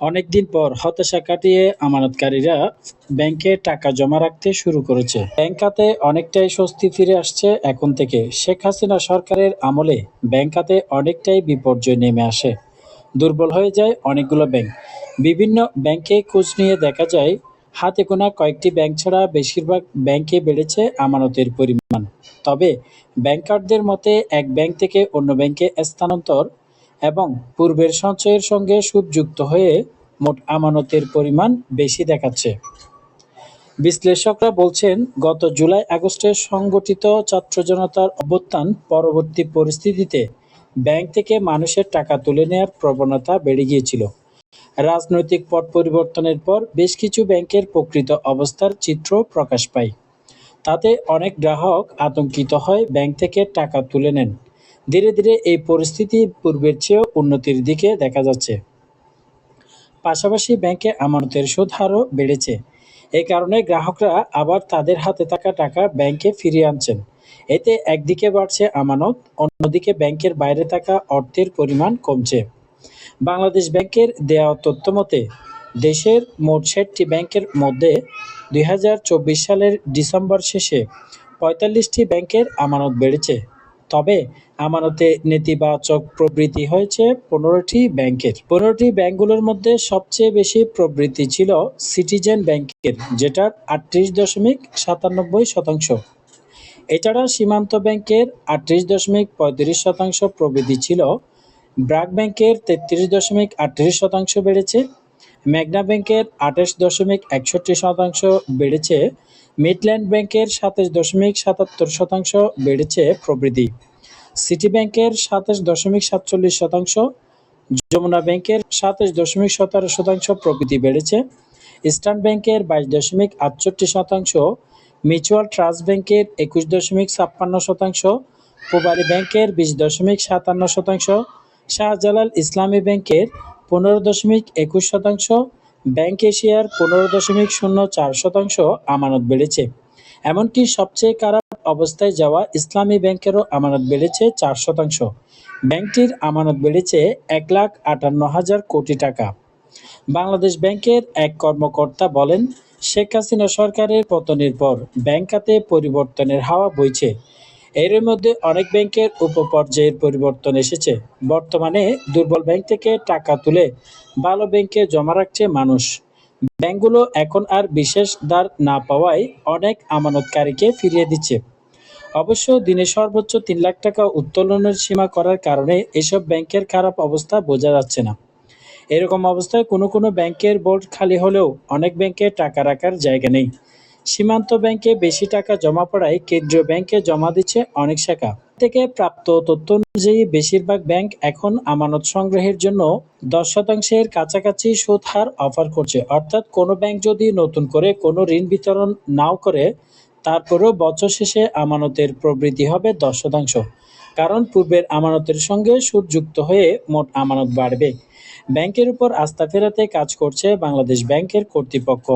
অনেকদিন পর হতাশা কাটিয়ে আমানতকারীরা ব্যাংকে টাকা জমা রাখতে শুরু করেছে। ব্যাংক খাতে অনেকটাই স্বস্তি ফিরে আসছে এখন থেকে। শেখ হাসিনা সরকারের আমলে ব্যাংক খাতে অনেকটাই বিপর্যয় নেমে আসে। দুর্বল হয়ে যায় অনেকগুলো ব্যাংক। বিভিন্ন ব্যাংকে খোঁজ নিয়ে দেখা যায়, হাতে গোনা কয়েকটি ব্যাংক ছাড়া বেশিরভাগ ব্যাংকে বেড়েছে আমানতের পরিমাণ। তবে ব্যাংকারদের মতে, এক ব্যাংক থেকে অন্য ব্যাংকে স্থানান্তর এবং পূর্বের সঞ্চয়ের সঙ্গে সুদ যুক্ত হয়ে মোট আমানতের পরিমাণ বেশি দেখাচ্ছে। বিশ্লেষকরা বলছেন, গত জুলাই আগস্টে সংগঠিত ছাত্র জনতার অভ্যুত্থান পরবর্তী পরিস্থিতিতে ব্যাংক থেকে মানুষের টাকা তুলে নেওয়ার প্রবণতা বেড়ে গিয়েছিল। রাজনৈতিক পট পরিবর্তনের পর বেশ কিছু ব্যাংকের প্রকৃত অবস্থার চিত্র প্রকাশ পায়। তাতে অনেক গ্রাহক আতঙ্কিত হয় ব্যাংক থেকে টাকা তুলে নেন। ধীরে ধীরে এই পরিস্থিতি পূর্বের চেয়েও উন্নতির দিকে দেখা যাচ্ছে। পাশাপাশি ব্যাংকে আমানতের সুদ হারও বেড়েছে। এই কারণে গ্রাহকরা আবার তাদের হাতে থাকা টাকা ব্যাংকে ফিরিয়ে আনছেন। এতে একদিকে বাড়ছে আমানত, অন্যদিকে ব্যাংকের বাইরে থাকা অর্থের পরিমাণ কমছে। বাংলাদেশ ব্যাংকের দেওয়া তথ্য মতে, দেশের মোট ষাটটি ব্যাংকের মধ্যে দুই হাজার চব্বিশ সালের ডিসেম্বর শেষে পঁয়তাল্লিশটি ব্যাংকের আমানত বেড়েছে। তবে আমানতে নেতিবাচক প্রবৃদ্ধি হয়েছে পনেরোটি ব্যাংকের। পনেরোটি ব্যাংকগুলোর মধ্যে সবচেয়ে বেশি প্রবৃদ্ধি ছিল সিটিজেন ব্যাংকের, যেটার আটত্রিশ দশমিক সাতানব্বই শতাংশ। এছাড়া সীমান্ত ব্যাংকের আটত্রিশ দশমিক পঁয়ত্রিশ শতাংশ প্রবৃদ্ধি ছিল। ব্রাক ব্যাংকের তেত্রিশ দশমিক আটত্রিশ শতাংশ বেড়েছে। মেঘনা ব্যাংকের আঠাশ দশমিক একষট্টি শতাংশ বেড়েছে। মিডল্যান্ড ব্যাংকের সাতাশ দশমিক সাতাত্তর শতাংশ বেড়েছে প্রবৃদ্ধি। সিটি ব্যাংকের সাতাশ দশমিক সাতচল্লিশ শতাংশ, যমুনা ব্যাংকের সাতাশ দশমিক সতেরো শতাংশ প্রবৃদ্ধি বেড়েছে। ইস্টার্ন ব্যাংকের বাইশ দশমিক আটষট্টি শতাংশ, মিউচুয়াল ট্রাস্ট ব্যাংকের একুশ দশমিক ছাপ্পান্ন শতাংশ, পূবালী ব্যাংকের বিশ দশমিক সাতান্ন শতাংশ, শাহজালাল ইসলামী ব্যাংকের পনেরো দশমিক একুশ শতাংশ, ব্যাংক এশিয়ার পনেরো দশমিক শূন্য চার শতাংশ আমানত বেড়েছে। এমনকি সবচেয়ে খারাপ অবস্থায় যাওয়া ইসলামী ব্যাংকেরও আমানত বেড়েছে চার শতাংশ। ব্যাংকটির আমানত বেড়েছে এক লাখ আটান্ন হাজার কোটি টাকা। বাংলাদেশ ব্যাংকের এক কর্মকর্তা বলেন, শেখ হাসিনা সরকারের পতনের পর ব্যাংক খাতে পরিবর্তনের হাওয়া বইছে। এর মধ্যে অনেক ব্যাংকের উপপর্যায়ের পরিবর্তন এসেছে। বর্তমানে দুর্বল ব্যাংক থেকে টাকা তুলে ভালো ব্যাংকে জমা রাখছে মানুষ। ব্যাংকগুলো এখন আর বিশেষ দ্বার না পাওয়ায় অনেক আমানতকারীকে ফিরিয়ে দিচ্ছে। অবশ্য দিনে সর্বোচ্চ তিন লাখ টাকা উত্তোলনের সীমা করার কারণে এসব ব্যাংকের খারাপ অবস্থা বোঝা যাচ্ছে না। এরকম অবস্থায় কোনো কোনো ব্যাংকের বোর্ড খালি হলেও অনেক ব্যাংকে টাকা রাখার জায়গা নেই। সীমান্ত ব্যাংকে বেশি টাকা জমা পড়ায় কেন্দ্রীয় ব্যাংকে জমা দিচ্ছে অনেক শাখা। থেকে প্রাপ্ত তথ্য অনুযায়ী বেশিরভাগ ব্যাংক এখন আমানত সংগ্রহের জন্য দশ শতাংশের কাছাকাছি সুদ হার অফার করছে। অর্থাৎ কোনো ব্যাংক যদি নতুন করে কোনো ঋণ বিতরণ নাও করে, তারপরেও বছর শেষে আমানতের প্রবৃদ্ধি হবে দশ শতাংশ। কারণ পূর্বের আমানতের সঙ্গে সুদ যুক্ত হয়ে মোট আমানত বাড়বে। ব্যাংকের উপর আস্থা ফেরাতে কাজ করছে বাংলাদেশ ব্যাংকের কর্তৃপক্ষ।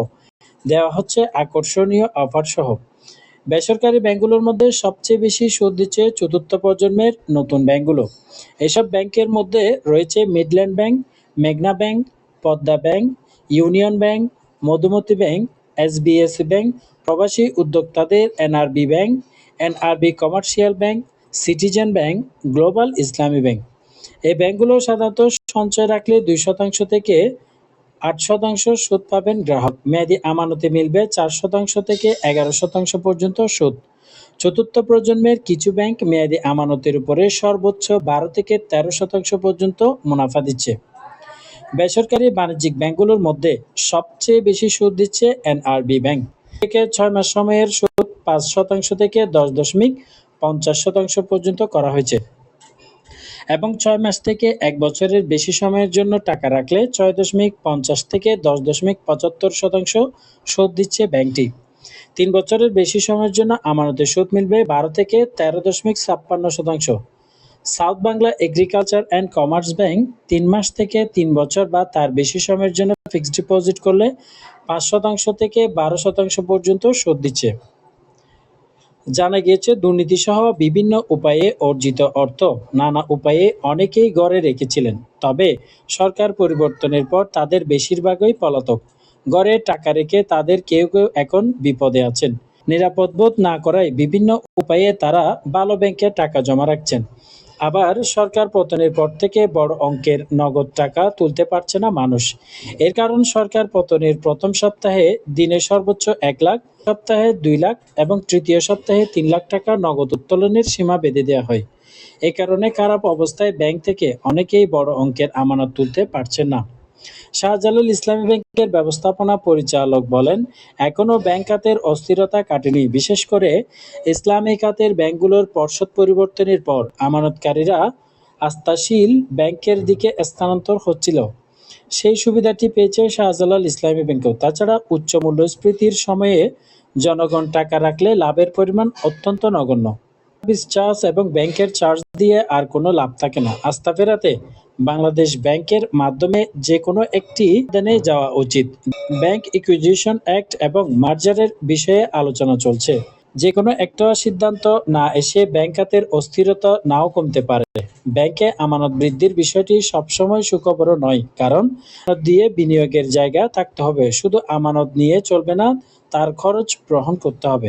দেওয়া হচ্ছে আকর্ষণীয় অফার সহ বেসরকারি ব্যাংকগুলোর মধ্যে সবচেয়ে বেশি সুদ দিচ্ছে চতুর্থ প্রজন্মের নতুন ব্যাংকগুলো এসব ব্যাংকের মধ্যে রয়েছে মিডল্যান্ড ব্যাংক, মেঘনা bank, Padma bank, union bank, Madhumati bank SBSC bank, প্রবাসী উদ্যোক্তাদের NRB bank NRB commercial bank, citizen bank, global Islami bank. এই ব্যাংকগুলো সাধারণত সঞ্চয় রাখলে দুই শতাংশ থেকে আট শতাংশ সুদ পাবেন গ্রাহক। মেয়াদি আমানতে মিলবে চার শতাংশ থেকে এগারো শতাংশ পর্যন্ত সুদ। চতুর্থ প্রজন্মের কিছু ব্যাংক মেয়াদি আমানতের উপরে সর্বোচ্চ বারো থেকে তেরো শতাংশ পর্যন্ত মুনাফা দিচ্ছে। বেসরকারি বাণিজ্যিক ব্যাংকগুলোর মধ্যে সবচেয়ে বেশি সুদ দিচ্ছে এনআরবি ব্যাংক। থেকে ছয় মাস সময়ের সুদ পাঁচ শতাংশ থেকে দশ দশমিক পঞ্চাশ শতাংশ পর্যন্ত করা হয়েছে। এবং ছয় মাস থেকে এক বছরের বেশি সময়ের জন্য টাকা রাখলে ছয় দশমিক পঞ্চাশ থেকে দশ দশমিক পঁচাত্তর শতাংশ সুদ দিচ্ছে ব্যাংকটি। তিন বছরের বেশি সময়ের জন্য আমানতের সুদ মিলবে বারো থেকে তেরো দশমিক ছাপ্পান্ন শতাংশ। South Bangla agriculture and commerce bank তিন মাস থেকে তিন বছর বা তার বেশি সময়ের জন্য ফিক্সড ডিপোজিট করলে পাঁচ শতাংশ থেকে বারো শতাংশ পর্যন্ত সুদ দিচ্ছে। জানা গিয়েছে, দুর্নীতিসহ বিভিন্ন উপায়ে অর্জিত অর্থ নানা উপায়ে অনেকেই গড়ে রেখেছিলেন। তবে সরকার পরিবর্তনের পর তাদের বেশিরভাগই পলাতক। গড়ে টাকা রেখে তাদের কেউ কেউ এখন বিপদে আছেন। নিরাপদ বোধ না করায় বিভিন্ন উপায়ে তারা ভালো ব্যাংকে টাকা জমা রাখছেন। আবার সরকার পতনের পর থেকে বড় অঙ্কের নগদ টাকা তুলতে পারছে না মানুষ। এর কারণ সরকার পতনের প্রথম সপ্তাহে দিনে সর্বোচ্চ এক লাখ সপ্তাহে দুই লাখ এবং তৃতীয় সপ্তাহে তিন লাখ টাকা নগদ উত্তোলনের সীমা বেঁধে দেওয়া হয়। এ কারণে খারাপ অবস্থায় ব্যাংক থেকে অনেকেই বড় অঙ্কের আমানত তুলতে পারছেন না। শাহজালাল ইসলামী ব্যাংকের ব্যবস্থাপনা পরিচালক বলেন, এখনও ব্যাংক খাতের অস্থিরতা কাটেনি। বিশেষ করে ইসলামী খাতের ব্যাংকগুলোর পর্ষদ পরিবর্তনের পর আমানতকারীরা আস্থাশীল ব্যাংকের দিকে স্থানান্তর হচ্ছিল। সেই সুবিধাটি পেয়েছে শাহজালাল ইসলামী ব্যাংকও তাছাড়া উচ্চ মূল্যস্ফীতির সময়ে জনগণ টাকা রাখলে লাভের পরিমাণ অত্যন্ত নগণ্য। চার্জ এবং ব্যাংকের চার্জ দিয়ে আর কোনো লাভ থাকে না। আস্থা ফেরাতে বাংলাদেশ ব্যাংকের মাধ্যমে যে কোনো একটি দেনে যাওয়া উচিত। ব্যাংক ইকুইজিশন অ্যাক্ট এবং মার্জারের বিষয়ে আলোচনা চলছে। যে কোনো একটা সিদ্ধান্ত না এসে ব্যাংক খাতের অস্থিরতা নাও কমতে পারে। ব্যাংকে আমানত বৃদ্ধির বিষয়টি সবসময় সুখবর নয়, কারণ দিয়ে বিনিয়োগের জায়গা থাকতে হবে। শুধু আমানত নিয়ে চলবে না, তার খরচ গ্রহণ করতে হবে।